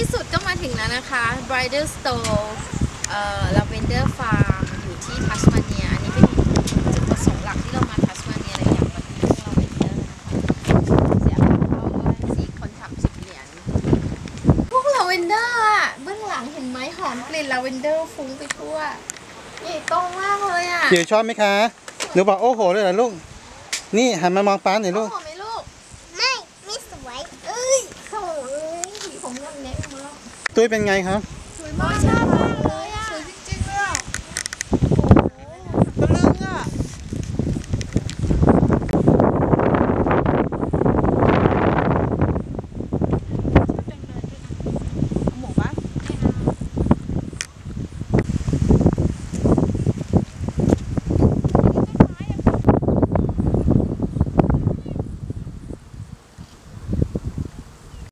ที่สุดก็มาถึงแล้วนะคะ Bridal Store เอ่อ Lavender Farm อยู่ที่ทัสมาเนีย อันนี้เป็นจุดประสงค์หลักที่เรามาทัสมาเนียเลยอยากมาดูเรื่อง Lavender นะคะเสียค่าเข้าสี่คนทำสิบเหรียญพวก Lavender อะเบื้องหลังเห็นไหมหอมกลิ่น Lavender ฟุ้งไปทั่วใหญ่โตมากเลยอะเดี๋ยวชอบไหมคะหนูบอกโอ้โหเลยเหรอลูก นี่หันมามองป้าหน่อยลูกหอมไหมลูก ไม่ ไม่สวย เอ้ยโถ่เอ้ยผีผมยังเล็กมาก ตุ้ยเป็นไงครับ สวยมากชอบมากเลยอะสวยจริงๆเลยอะ ตะลึงอะ หมูปะ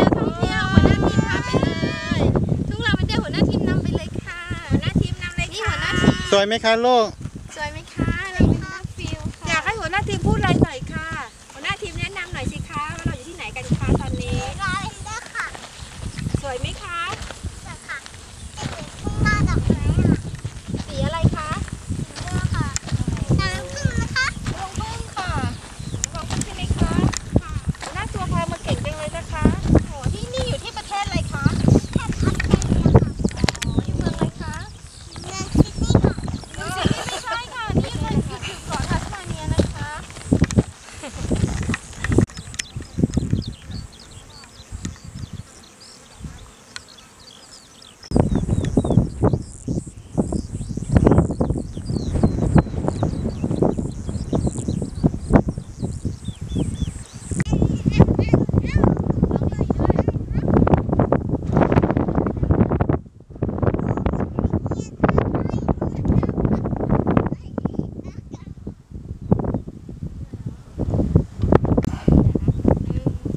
ท่องเที่ยวหัวหน้าทีมพาไปเลยทุกเราเป็นเดียวหัวหน้าทีมนำไปเลยค่ะหัวหน้าทีมนำเลยนี่หัวหน้าทีม สวยไหมคะลูก สวยไหมคะเราเป็นนักฟิล อ ค่ะ ยากให้หัวหน้าทีมพูดอะไรหน่อยค่ะ หัวหน้าทีมแนะนำหน่อยสิคะว่าเราอยู่ที่ไหนกันคะตอนนี้ ลาเวนเดอร์ค่ะ สวยไหมคะ สวยค่ะเป็นเหมือนทุ่งหน้าดอกไม้อะ สีอะไรคะ เลือกค่ะน้ำผึ้งนะคะ รองพึ่งค่ะรองพึ่งใช่ไหมคะค่ะหัวหน้าตัวพามาเก่งจังเลยนะคะโอ้ที่นี่อยู่ที่ประเทศอะไรคะ แค่พัดแค่นี้ค่ะ อ๋ออยู่เมืองอะไรคะ เมืองซิดนีย์ค่ะ เมืองซิดนีย์ไม่ใช่ค่ะ นี่คืออยู่อยู่เกาะทัสมาเนียนะคะ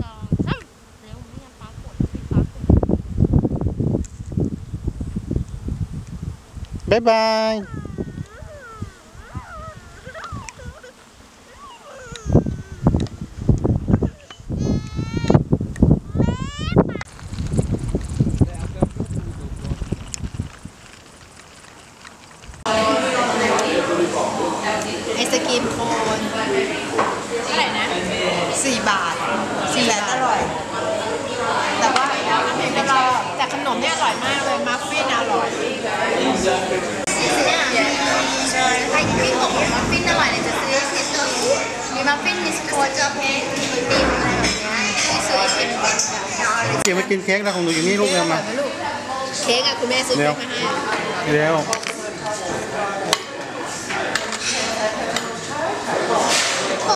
สองสามเร็วไม่งั้นฟ้ากดฟ้ากด บ๊ายบายไอศกรีมโคนเท่าไหร่นะสี่บาทสี่บาทอร่อย แต่ว่าแต่เราแต่ขน มเนี่ยอร่อยมากเลยมัฟฟินอร่อยเนี่ยใครที่ไม่บอกว่ามัฟฟินอร่อยเนี่ยจะซื้อชิสโตมีมัฟฟินมีสโคนจะเป็นติมอะไรแบบนี้ที่ซื้อชิมเป็นแบบเกี่ยวมากินเค้กนะของหนูอยู่นี่ลูกเร็วมา เค้กอะคุณแม่ซื้อเร็เค้วกมาให้เร็ว